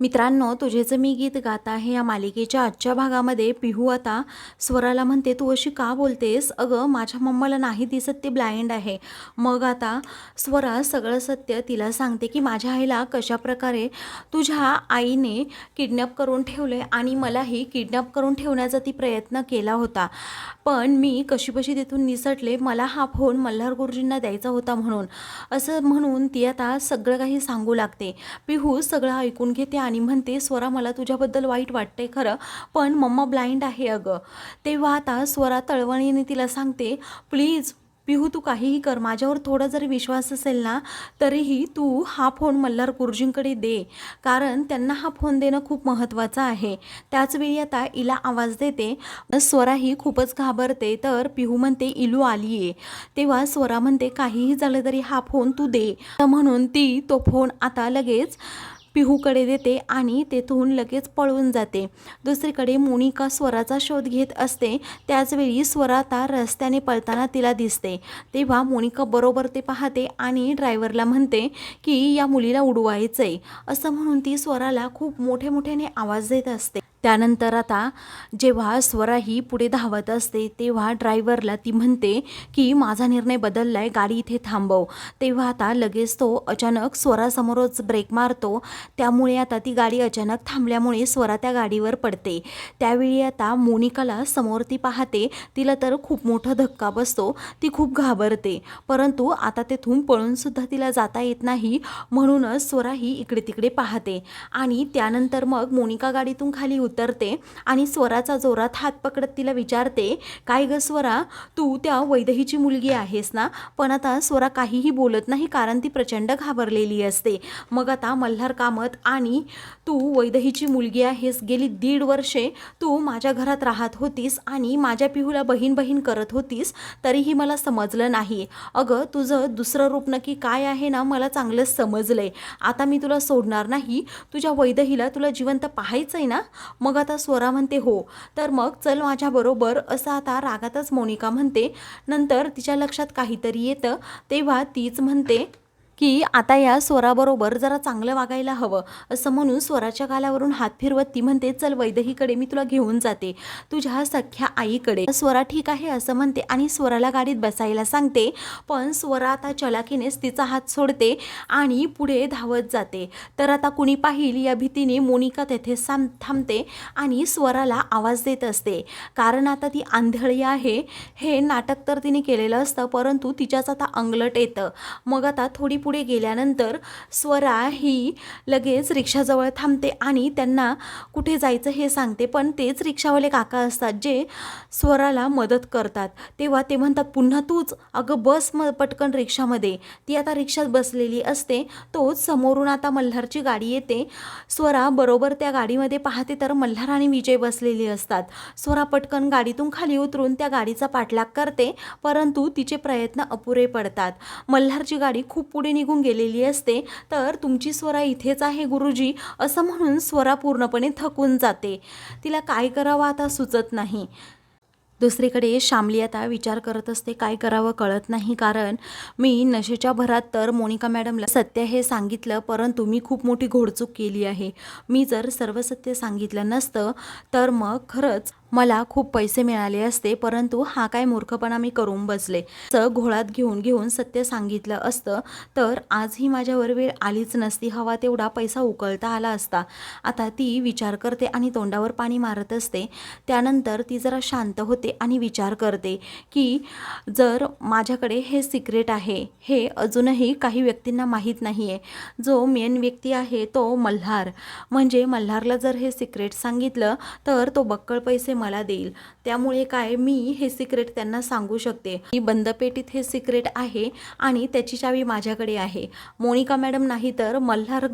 मित्रांनो तुझेचं मी गीत गात आहे या मालिकेच्या आजच्या भागामध्ये पिहू आता स्वराला म्हणते तू अशी का बोलतेस? अगं माझ्या मम्माला नाही दिसत ती ब्लाइंड आहे. मग आता स्वरा सगळं सत्य तिला सांगते की माझ्या आईला कशाप्रकारे तुझ्या आईने किडनॅप करून ठेवले आणि मलाही किडनॅप करून ठेवण्याचा ती प्रयत्न केला होता. पण मी कशीबशी तिथून निसटले मला हा फोन मल्हार गुरुजींना द्यायचा होता म्हणून. असं म्हणून ती आता सगळं काही सांगू लागते. पिहू सगळं ऐकून घेते आणि म्हणते स्वरा मला तुझ्याबद्दल वाईट वाटते खरं पण मम्मा ब्लाइंड आहे अगं. तेव्हा आता स्वरा तळवणीने तिला सांगते प्लीज पिहू तू काहीही कर माझ्यावर थोडा जरी विश्वास असेल ना तरीही तू हा फोन मल्हार गुरुजींकडे दे कारण त्यांना हा फोन देणं खूप महत्त्वाचं आहे. त्याचवेळी आता इला आवाज देते स्वरा ही खूपच घाबरते तर पिहू म्हणते इलू आली आहे तेव्हा स्वरा म्हणते काहीही झालं तरी हा फोन तू दे. तर म्हणून ती तो फोन आता लगेच पिहूकडे देते आणि तेथून लगेच पळून जाते. दुसरीकडे मोनिका स्वराचा शोध घेत असते. त्याचवेळी स्वरा आता रस्त्याने पळताना तिला दिसते. तेव्हा मोनिका बरोबर ते पाहते आणि ड्रायव्हरला म्हणते की या मुलीला उडवायचं आहे असं म्हणून ती स्वराला खूप मोठे मोठ्याने आवाज देत असते. त्यानंतर आता जेव्हा स्वरा ही पुढे धावत असते तेव्हा ड्रायव्हरला ती म्हणते की माझा निर्णय बदलला आहे गाडी इथे थांबव. तेव्हा आता लगेच तो अचानक स्वरासमोरच ब्रेक मारतो. त्यामुळे आता ती गाडी अचानक थांबल्यामुळे स्वरा त्या गाडीवर पडते. त्यावेळी आता मोनिकाला समोर ती पाहते. तिला तर खूप मोठा धक्का बसतो. ती खूप घाबरते. परंतु आता तेथून पळूनसुद्धा तिला जाता येत नाही. म्हणूनच स्वरा ही इकडे तिकडे पाहते. आणि त्यानंतर मग मोनिका गाडीतून खाली उतरते आणि स्वराचा जोरात हात पकडत तिला विचारते काय ग स्वरा? तू त्या वैदहीची मुलगी आहेस ना? पण आता स्वरा काहीही बोलत नाही कारण ती प्रचंड घाबरलेली असते. मग आता मल्हार कामत आणि तू वैदहीची मुलगी आहेस. गेली दीड वर्षे तू माझ्या घरात राहत होतीस आणि माझ्या पिहूला बहीण बहीण करत होतीस तरीही मला समजलं नाही. अगं तुझं दुसरं रूप नक्की काय आहे ना मला चांगलंच आहे आता मी तुला सोडणार नाही. तुझ्या वैदहीला तुला जिवंत पाहायचं आहे ना? मग आता स्वरा म्हणते हो. तर मग चल माझ्याबरोबर असं आता रागातच मोनिका म्हणते. नंतर तिच्या लक्षात काहीतरी येतं तेव्हा तीच म्हणते की आता या स्वराबरोबर जरा चांगलं वागायला हवं. असं म्हणून स्वराच्या गालावरून हात फिरवत ती म्हणते चल वैदहीकडे मी तुला घेऊन जाते. तुझ्या सख्या आईकडे. स्वरा ठीक आहे असं म्हणते आणि स्वराला गाडीत बसायला सांगते. पण स्वरा आता चलाकीनेच तिचा हात सोडते आणि पुढे धावत जाते. तर आता कुणी पाहिल या भीतीने मोनिका तेथे साम थांबते आणि स्वराला आवाज देत असते. कारण आता ती आंधळी आहे. हे नाटक तर तिने केलेलं असतं परंतु तिच्याच आता अंगलट येतं. मग आता थोडी पुढे गेल्यानंतर स्वरा ही लगेच रिक्षाजवळ थांबते आणि त्यांना कुठे जायचं हे सांगते. पण तेच रिक्षावाले काका असतात जे स्वराला मदत करतात. तेव्हा ते म्हणतात पुन्हा तूच अगं बस म पटकन रिक्षामध्ये. ती आता रिक्षात बसलेली असते. तोच समोरून आता मल्हारची गाडी येते. स्वरा बरोबर त्या गाडीमध्ये पाहते तर मल्हार आणि विजय बसलेली असतात. स्वरा पटकन गाडीतून खाली उतरून त्या गाडीचा पाठलाग करते परंतु तिचे प्रयत्न अपुरे पडतात. मल्हारची गाडी खूप पुढे निघून गेलेली असते तर तुमची स्वरा इथेच आहे गुरुजी असं म्हणून स्वरा पूर्णपणे थकून जाते. तिला काय करावं आता सुचत नाही. दुसरीकडे शामली आता विचार करत असते काय करावं कळत नाही कारण मी नशेच्या भरात तर मोनिका मॅडमला सत्य हे सांगितलं परंतु मी खूप मोठी घोडचूक केली आहे. मी जर सर्व सत्य सांगितलं नसतं तर मग खरंच मला खूप पैसे मिळाले असते परंतु हा काय मूर्खपणा मी करून बसले. तर घोळात घेऊन घेऊन सत्य सांगितलं असतं तर आजही माझ्यावर वेळ आलीच नसती हवा तेवढा पैसा उकळता आला असता. आता ती विचार करते आणि तोंडावर पाणी मारत असते. त्यानंतर ती जरा शांत होते आणि विचार करते की जर माझ्याकडे हे सिक्रेट आहे हे अजूनही काही व्यक्तींना माहीत नाही आहे जो मेन व्यक्ती आहे तो मल्हार. म्हणजे मल्हारला जर हे सिक्रेट सांगितलं तर तो बक्कळ पैसे मला देईल. त्यामुळे काय मी हे सिक्रेट त्यांना सांगू शकते. मी बंद पेटीत हे सिक्रेट आहे आणि त्याची चावी माझ्याकडे आहे. मोनिका मॅडम नाही तर मल्हार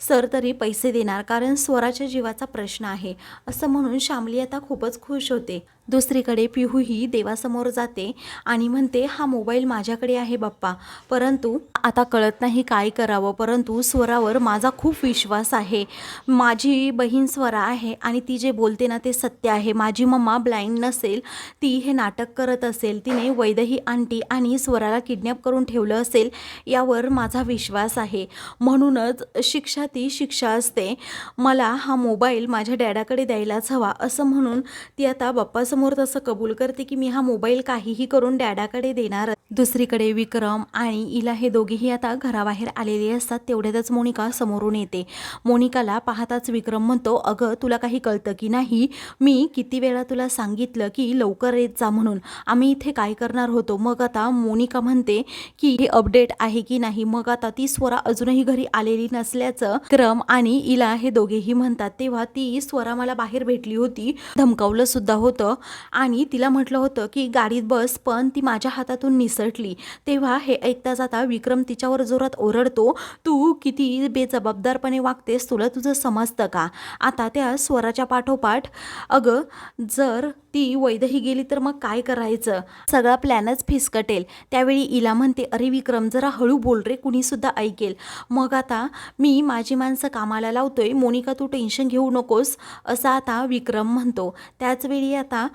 सर तरी पैसे देणार कारण स्वराच्या जीवाचा प्रश्न आहे. असं म्हणून श्यामली आता खूपच खुश होते. दुसरीकडे पिहूही देवासमोर जाते आणि म्हणते हा मोबाईल माझ्याकडे आहे बाप्पा. परंतु आता कळत नाही काय करावं. परंतु स्वरावर माझा खूप विश्वास आहे. माझी बहीण स्वरा आहे आणि ती जे बोलते ना ते सत्य आहे. माझी मम्मा ब्लाइंड नसेल ती हे नाटक करत असेल तिने वैदही आंटी आणि स्वराला किडनॅप करून ठेवलं असेल यावर माझा विश्वास आहे. म्हणूनच शिक्षा ती शिक्षा असते. मला हा मोबाईल माझ्या डॅडाकडे द्यायलाच हवा असं म्हणून ती आता बाप्पासमोर तसं कबूल करते की मी हा मोबाईल काहीही करून डॅडाकडे देणार. दुसरीकडे विक्रम आणि इला हे दोघेही आता घराबाहेर आलेले असतात. तेवढ्यातच मोनिका समोरून येते. मोनिकाला पाहताच विक्रम म्हणतो अगं तुला काही कळतं की नाही? मी किती वेळा तुला सांगितलं की लवकर येत जा म्हणून. आम्ही इथे काय करणार होतो? मग आता मोनिका म्हणते की हे अपडेट आहे की नाही? मग आता ती स्वरा अजूनही घरी आलेली नसल्याचं क्रम आणि इला हे दोघेही म्हणतात. तेव्हा ती स्वरा मला बाहेर भेटली होती. धमकावलं सुद्धा होतं. आणि तिला म्हटलं होतं की गाडीत बस पण ती माझ्या हातातून निसटली. तेव्हा हे ऐकता जाता विक्रम तिच्यावर जोरात ओरडतो तू किती बेजबाबदारपणे वागतेस तुला तुझं समजतं का? आता त्या स्वराच्या पाठोपाठ अगं जर ती वैदही गेली तर मग काय करायचं? सगळा प्लॅनच फिसकटेल. त्यावेळी इला म्हणते अरे विक्रम जरा हळू बोल रे कुणीसुद्धा ऐकेल. मग आता मी माझी माणसं कामाला लावतोय. मोनिका तू टेन्शन घेऊ नकोस. असं आता विक्रम म्हणतो. त्याचवेळी आता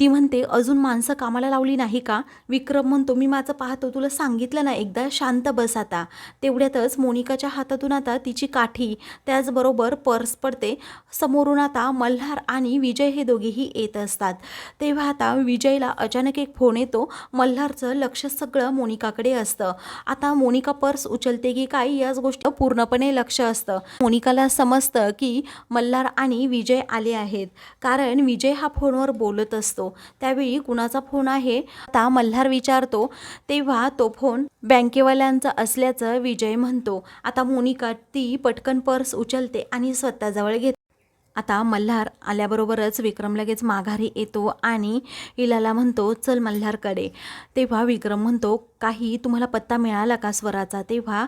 ती म्हणते अजून माणसं कामाला लावली नाही का? विक्रम म्हणतो मी माझं पाहतो. तुला सांगितलं ना एकदा शांत बस आता. तेवढ्यातच मोनिकाच्या हातातून आता तिची काठी त्याचबरोबर पर्स पडते. समोरून आता मल्हार आणि विजय हे दोघेही येत असतात. तेव्हा आता विजयला अचानक एक फोन येतो. मल्हारचं लक्ष सगळं मोनिकाकडे असतं. आता मोनिका पर्स उचलते की काय याच गोष्टी पूर्णपणे लक्ष असतं. मोनिकाला समजतं की मल्हार आणि विजय आले आहेत. कारण विजय हा फोनवर बोलत असतो. त्यावेळी कुणाचा फोन आहे? आता मल्हार विचारतो. तेव्हा तो फोन बँकेवाल्यांचा असल्याचं विजय म्हणतो. आता मोनिका ती पटकन पर्स उचलते आणि स्वतःजवळ घेते. आता मल्हार आल्याबरोबरच विक्रम लगेच माघारी येतो आणि इलाला म्हणतो चल मल्हारकडे. तेव्हा विक्रम म्हणतो काही तुम्हाला पत्ता मिळाला का स्वराचा? तेव्हा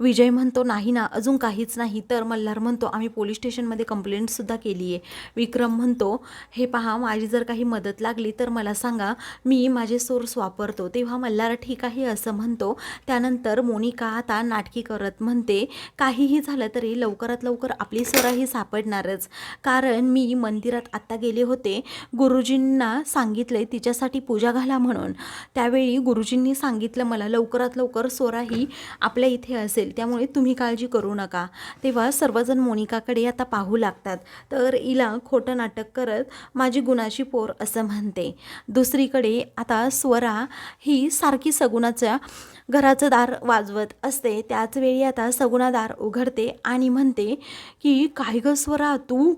विजय म्हणतो नाही ना अजून काहीच नाही. तर मल्हार म्हणतो आम्ही पोलीस स्टेशनमध्ये कंप्लेंटसुद्धा केली आहे. विक्रम म्हणतो हे पहा माझी जर काही मदत लागली तर मला सांगा मी माझे सोर्स वापरतो. तेव्हा मल्हार ठीक आहे असं म्हणतो. त्यानंतर मोनिका आता नाटकी करत म्हणते काहीही झालं तरी लवकरात लवकर आपली स्वराही सापडणारच. कारण मी मंदिरात आत्ता गेले होते गुरुजींना सांगितले तिच्यासाठी पूजा घाला म्हणून. त्यावेळी गुरुजींनी सांगितलं मला लवकरात लवकर सोरा ही आपल्या इथे असेल. त्यामुळे तुम्ही काळजी करू नका. तेव्हा सर्वजण मोनिकाकडे आता पाहू लागतात. तर इला खोटं नाटक करत माझी गुणाची पोर असं म्हणते. दुसरीकडे आता स्वरा ही सारखी सगुणाच्या घराचं दार वाजवत असते. त्याच वेळी आता सगुणा दार उघडते आणि म्हणते की काय ग स्वरा तू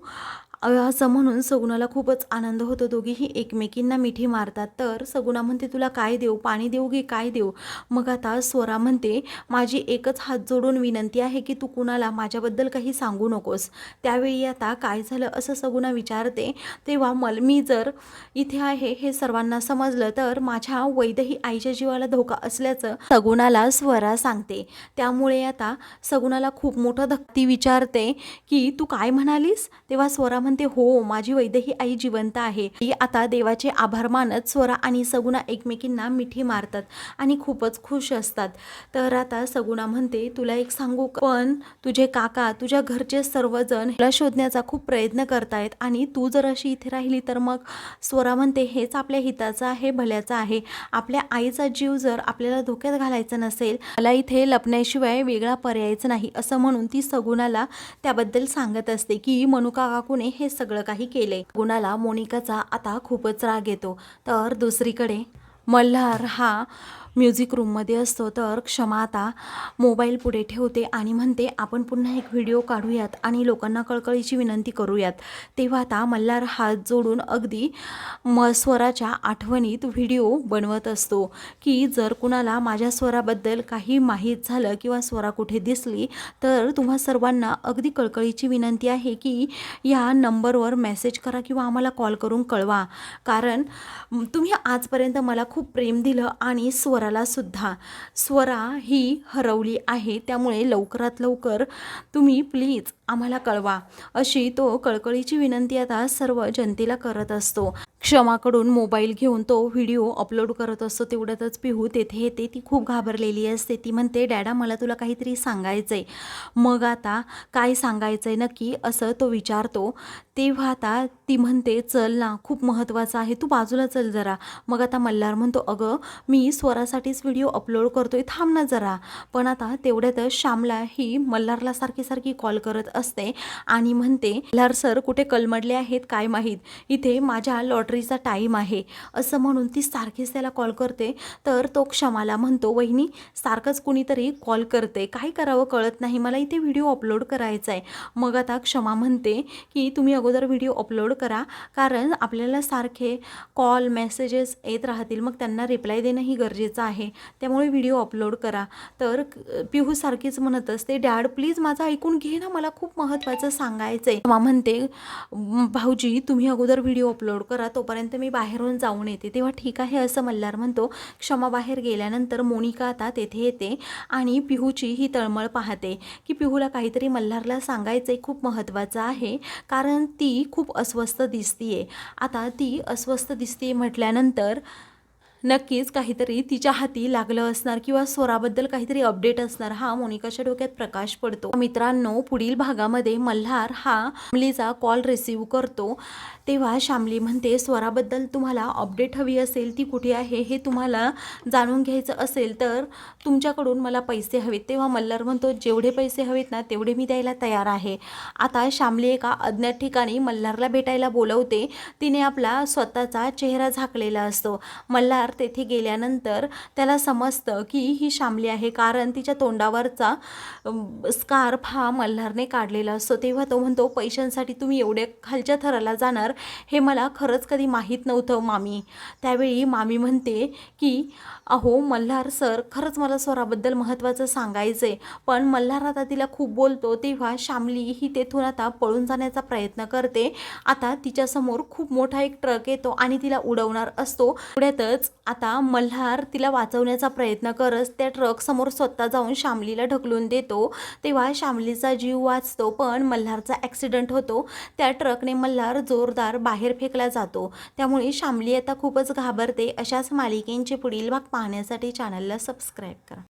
असं म्हणून सगुणाला खूपच आनंद होतो. दोघीही एकमेकींना मिठी मारतात. तर सगुणा म्हणते तुला काय देऊ? पाणी देऊ की काय देऊ? मग आता स्वरा म्हणते माझी एकच हात जोडून विनंती आहे की तू कुणाला माझ्याबद्दल काही सांगू नकोस. त्यावेळी आता काय झालं असं सगुणा विचारते. तेव्हा मल मी जर इथे आहे हे सर्वांना समजलं तर माझ्या वैदही आईच्या जीवाला धोका असल्याचं सगुणाला स्वरा सांगते. त्यामुळे आता सगुणाला खूप मोठं धक्ती विचारते की तू काय म्हणालीस? तेव्हा स्वरा म्हणते हो माझी वैदही आई जिवंत आहे. ती आता देवाचे आभार मानत स्वरा आणि सगुणा एकमेकींना मिठी मारतात आणि खूपच खुश असतात. तर आता सगुणा म्हणते तुला एक सांगू पण तुझे काका तुझ्या घरचे सर्वजण तुला शोधण्याचा खूप प्रयत्न करतायत आणि तू जर अशी इथे राहिली तर मग स्वरा म्हणते हेच आपल्या हिताचं आहे भल्याचं आहे. आपल्या आईचा जीव जर आपल्याला धोक्यात घालायचा नसेल मला इथे लपण्याशिवाय वेगळा पर्यायच नाही. असं म्हणून ती सगुणाला त्याबद्दल सांगत असते की मनुका काकूने हे सगळं काही केले. गुणाला मोनिकाचा आता खूपच राग येतो. तर दुसरीकडे मल्हार हा म्युझिक रूममध्ये असतो तर क्षमा आता मोबाईल पुढे ठेवते आणि म्हणते आपण पुन्हा एक व्हिडिओ काढूयात आणि लोकांना कळकळीची विनंती करूयात. तेव्हा आता मल्हार हात जोडून अगदी म स्वराच्या आठवणीत व्हिडिओ बनवत असतो की जर कुणाला माझ्या स्वराबद्दल काही माहीत झालं किंवा स्वरा कुठे दिसली तर तुम्हा सर्वांना अगदी कळकळीची विनंती आहे की या नंबरवर मेसेज करा किंवा आम्हाला कॉल करून कळवा. कारण तुम्ही आजपर्यंत मला खूप प्रेम दिलं आणि स्वरा सुद्धा स्वरा ही हरवली आहे. त्यामुळे लवकरात लवकर तुम्ही प्लीज आम्हाला कळवा. अशी तो कळकळीची विनंती आता सर्व जनतेला करत असतो. क्षमाकडून मोबाईल घेऊन तो व्हिडिओ अपलोड करत असतो. तेवढ्यातच पिहू तेथे येते. ती खूप घाबरलेली असते. ती म्हणते डॅडा मला तुला काहीतरी सांगायचं आहे मग आता काय सांगायचं आहे नक्की असं तो विचारतो. तेव्हा आता ती म्हणते चल ना खूप महत्त्वाचं आहे. तू बाजूला चल जरा. मग आता मल्हार म्हणतो अगं मी स्वरासाठीच व्हिडिओ अपलोड करतोय. थांब ना जरा. पण आता तेवढ्यातच श्यामला ही मल्हारला सारखी सारखी कॉल करत असते आणि म्हणते लार सर कुठे कलमडले आहेत काय माहीत? इथे माझ्या लॉटरीचा टाईम आहे. असं म्हणून ती सारखीच त्याला कॉल करते. तर तो क्षमाला म्हणतो वहिनी सारखंच कुणीतरी कॉल करते. काय करावं कळत नाही. मला इथे व्हिडिओ अपलोड करायचा आहे. मग आता क्षमा म्हणते की तुम्ही अगोदर व्हिडिओ अपलोड करा. कारण आपल्याला सारखे कॉल मेसेजेस येत राहतील. मग त्यांना रिप्लाय देणंही गरजेचं आहे. त्यामुळे व्हिडिओ अपलोड करा. तर पिहू सारखीच म्हणत असते डॅड प्लीज माझं ऐकून घे ना. मला खूप खूप महत्त्वाचं सांगायचं आहे मा म्हणते भाऊजी तुम्ही अगोदर व्हिडिओ अपलोड करा तोपर्यंत मी बाहेरून जाऊन येते. तेव्हा ठीक आहे असं मल्हार म्हणतो. क्षमा बाहेर गेल्यानंतर मोनिका आता तेथे येते आणि पिहूची ही तळमळ पाहते की पिहूला काहीतरी मल्हारला सांगायचं आहे खूप महत्त्वाचं आहे. कारण ती खूप अस्वस्थ दिसतीये. आता ती अस्वस्थ दिसते म्हटल्यानंतर नक्कीच काहीतरी तिच्या हाती लागलं असणार किंवा स्वराबद्दल काहीतरी अपडेट असणार. हा मोनिकाच्या डोक्यात प्रकाश पडतो. मित्रांनो पुढील भागामध्ये मल्हार हा शामलीचा कॉल रिसीव्ह करतो. तेव्हा शामली म्हणते स्वराबद्दल तुम्हाला अपडेट हवी असेल ती कुठे आहे हे तुम्हाला जाणून घ्यायचं असेल तर तुमच्याकडून मला पैसे हवेत. तेव्हा मल्हार म्हणतो जेवढे पैसे हवेत ना तेवढे मी द्यायला तयार आहे. आता शामली एका अज्ञात ठिकाणी मल्हारला भेटायला बोलवते. तिने आपला स्वतःचा चेहरा झाकलेला असतो. मल्हार तेथे गेल्यानंतर त्याला समजतं की ही शामली आहे कारण तिच्या तोंडावरचा स्कार्फ हा मल्हारने काढलेला असतो. तेव्हा तो म्हणतो पैशांसाठी तुम्ही एवढ्या खालच्या थराला जाणार हे मला खरंच कधी माहीत नव्हतं मामी. त्यावेळी मामी म्हणते की अहो मल्हार सर खरंच मला स्वराबद्दल महत्त्वाचं सांगायचं आहे पण मल्हार आता तिला खूप बोलतो तेव्हा शामली ही तेथून आता पळून जाण्याचा प्रयत्न करते. आता तिच्यासमोर खूप मोठा एक ट्रक येतो आणि तिला उडवणार असतो. पुढ्यातच आता मल्हार तिला वाचवण्याचा प्रयत्न करत त्या ट्रक समोर स्वतः जाऊन शामलीला ढकलून देतो. तेव्हा शामलीचा जीव वाचतो पण मल्हारचा ॲक्सिडंट होतो. त्या ट्रकने मल्हार जोरदार बाहेर फेकला जातो. त्यामुळे शामली आता खूपच घाबरते. अशाच मालिकेंचे पुढील भाग पाहण्यासाठी चॅनलला सबस्क्राईब करा.